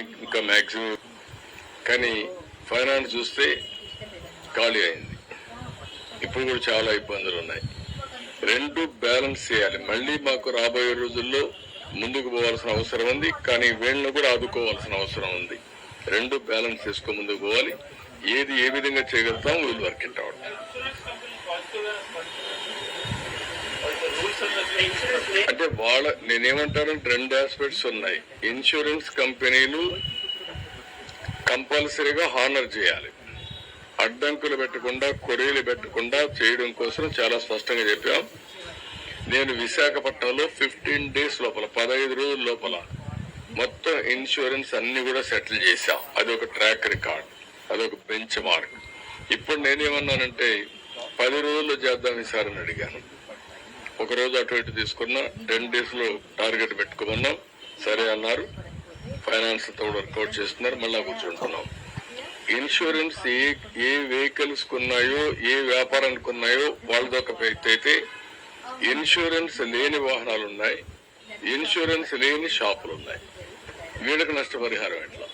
ఇంకా మ్యాక్సిమం. కానీ ఫైనాన్స్ చూస్తే ఖాళీ అయింది. ఇప్పుడు కూడా చాలా ఇబ్బందులు ఉన్నాయి. రెండు బ్యాలెన్స్ చేయాలి. మళ్ళీ మాకు రాబోయే రోజుల్లో ముందుకు పోవాల్సిన అవసరం ఉంది. కానీ వీళ్ళను కూడా ఆదుకోవాల్సిన అవసరం ఉంది. రెండు బ్యాలెన్స్ చేసుకో ముందుకు పోవాలి. ఏది ఏ విధంగా చేయగలుగుతాం వీళ్ళు వర్క్ అవుట్ అంటే వాళ్ళ నేనేమంటానంటే రెండు ఆస్పెక్ట్స్ ఉన్నాయి. ఇన్సూరెన్స్ కంపెనీలు కంపల్సరీగా హానర్ చేయాలి. అడ్డంకులు పెట్టకుండా కొరీలు పెట్టకుండా చేయడం కోసం చాలా స్పష్టంగా చెప్పాం. నేను విశాఖపట్నంలో ఫిఫ్టీన్ డేస్ లోపల పదహైదు రోజుల లోపల మొత్తం ఇన్సూరెన్స్ అన్ని కూడా సెటిల్ చేశాం. అది ఒక ట్రాక్ రికార్డ్ అదొక బెంచ్ మార్క్ ఇప్పుడు నేనేమన్నానంటే పది రోజుల్లో చేద్దాం సార్ అని అడిగాను. ఒక రోజు అటు ఇటు తీసుకున్నా టెన్ డేస్లో టార్గెట్ పెట్టుకోమన్నాం సరే అన్నారు. ఫైనాన్స్తో వర్కౌట్ చేస్తున్నారు మళ్ళా కూర్చుంటున్నాం. ఇన్సూరెన్స్ ఏ ఏ వెహికల్స్ ఉన్నాయో ఏ వ్యాపారానికి ఉన్నాయో వాళ్ళది ఒక అయితే ఇన్సూరెన్స్ లేని వాహనాలు ఉన్నాయి ఇన్సూరెన్స్ లేని షాపులు ఉన్నాయి. వీళ్ళకి నష్టపరిహారం ఎట్లా?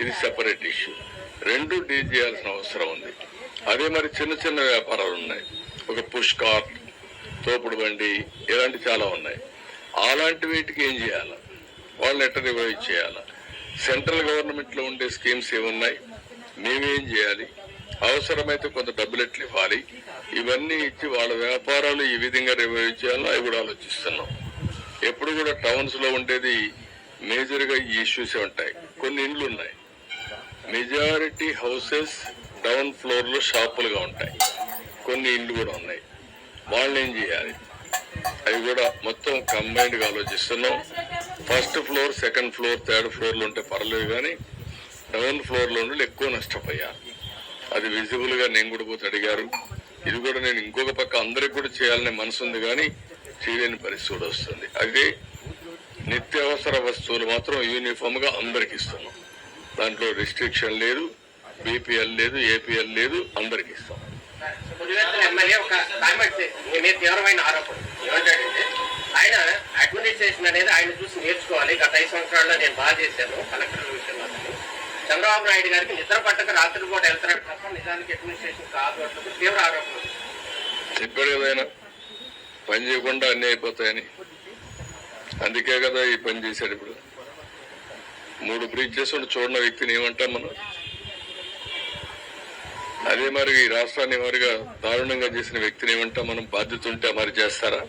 ఇది సెపరేట్ ఇష్యూ రెండు డీల్ చేయాల్సిన అవసరం ఉంది. అదే మరి చిన్న చిన్న వ్యాపారాలు ఉన్నాయి. ఒక పుష్ కార్ట్ తోపుడు బండి ఇలాంటి చాలా ఉన్నాయి. అలాంటి వీటికి ఏం చేయాలి? వాళ్ళు ఎట్ట రివైవ్ చేయాలి? సెంట్రల్ గవర్నమెంట్లో ఉండే స్కీమ్స్ ఏమున్నాయి? మేమేం చేయాలి? అవసరమైతే కొంత డబ్బులు ఎట్లు ఇవ్వాలి? ఇవన్నీ ఇచ్చి వాళ్ళ వ్యాపారాలు ఈ విధంగా రివైవ్ చేయాలో అవి కూడా ఆలోచిస్తున్నాం. ఎప్పుడు కూడా టౌన్స్లో ఉండేది మేజర్గా ఇష్యూసే ఈ ఉంటాయి. కొన్ని ఇండ్లు ఉన్నాయి. మెజారిటీ హౌసెస్ డౌన్ ఫ్లోర్లో షాపులుగా ఉంటాయి. కొన్ని ఇండ్లు కూడా ఉన్నాయి. వాళ్ళు ఏం చేయాలి? అవి కూడా మొత్తం కంబైన్డ్గా ఆలోచిస్తున్నాం. First floor second floor third ఫ్లోర్లు ఉంటే పర్లేదు కానీ డౌన్ ఫ్లోర్లో ఎక్కువ నష్టపోయారు అది విజిబుల్గా నేను కూడా పోతే అడిగారు. ఇది కూడా నేను ఇంకొక పక్క అందరికి కూడా చేయాలనే మనసు ఉంది కానీ చేయలేని పరిస్థితి కూడా వస్తుంది. అదే నిత్యావసర వస్తువులు మాత్రం యూనిఫామ్గా అందరికి ఇస్తున్నాం. దాంట్లో రిస్ట్రిక్షన్ లేదు బీపీఎల్ లేదు ఏపీఎల్ లేదు అందరికి ఇస్తాం. పులివెందుల ఎమ్మెల్యే ఒక కామెంట్ మీద తీవ్రమైన ఆరోపణ. ఏమంటాడంటే ఆయన అడ్మినిస్ట్రేషన్ అనేది ఆయన చూసి నేర్చుకోవాలి. గత ఐదు సంవత్సరాల్లో నేను బాగా చేశాను కలెక్టర్ విషయంలో చంద్రబాబు నాయుడు గారికి నిద్ర పట్టక రాత్రి పూట వెళ్తున్నాడు తప్ప నిజానికి అడ్మినిస్ట్రేషన్ కాదు అంటూ తీవ్ర ఆరోపణ. ఉంది. చెప్పాడు ఏదైనా పని చేయకుండా అన్ని అయిపోతాయని. అందుకే కదా ఈ పని చేశాడు ఇప్పుడు. మూడు బ్రిడ్జెస్ ఉండి చూడని వ్యక్తిని ఏమంటాం మనం? అదే మరి ఈ రాష్ట్రాన్ని వారిగా దారుణంగా చేసిన వ్యక్తిని ఏమంటా? మనం బాధ్యత ఉంటే మరి చేస్తారా?